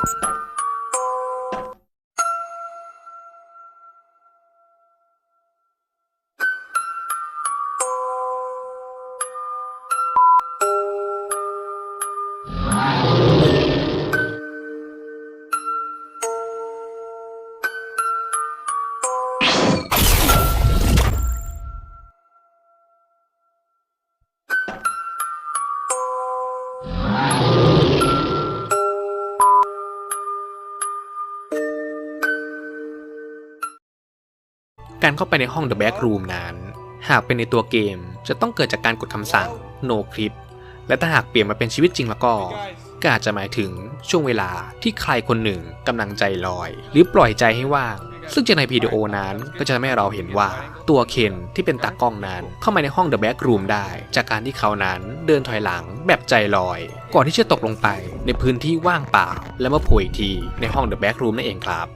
Wow. การเข้าไปในห้อง The Back Room นั้น หากเป็นในตัวเกมจะต้องเกิดจากการกดคำสั่ง no clip และถ้าหากเปลี่ยนมาเป็นชีวิตจริงแล้วก็ก็อาจจะหมายถึงช่วงเวลาที่ใครคนหนึ่งกำลังใจลอย หรือปล่อยใจให้ว่าง ซึ่งจากในวิดีโอนั้นก็จะทำให้เราเห็นว่าตัวเคนที่เป็นตากล้องนั้นเข้ามาในห้อง The Back Room ได้ จากการที่เขานั้นเดินถอยหลังแบบใจลอย ก่อนที่จะตกลงไปในพื้นที่ว่างเปล่า และมาโผล่อีกทีในห้อง The Back Room นั่นเองครับ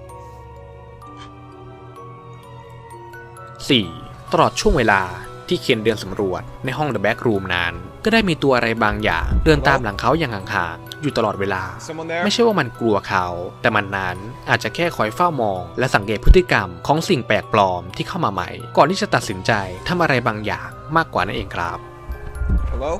4. ตลอดช่วงเวลาที่เคนเดินสำรวจในห้อง The Back Room นั้น ก็ได้มีตัวอะไรบางอย่าง เดินตามหลังเขาอย่างห่างๆอยู่ตลอดเวลา Someone there? ไม่ใช่ว่ามันกลัวเขา แต่มันนั้นอาจจะแค่คอยเฝ้ามอง และสังเกตพฤติกรรมของสิ่งแปลกปลอมที่เข้ามาใหม่ ก่อนที่จะตัดสินใจทำอะไรบางอย่างมากกว่านั่นเองครับ Hello?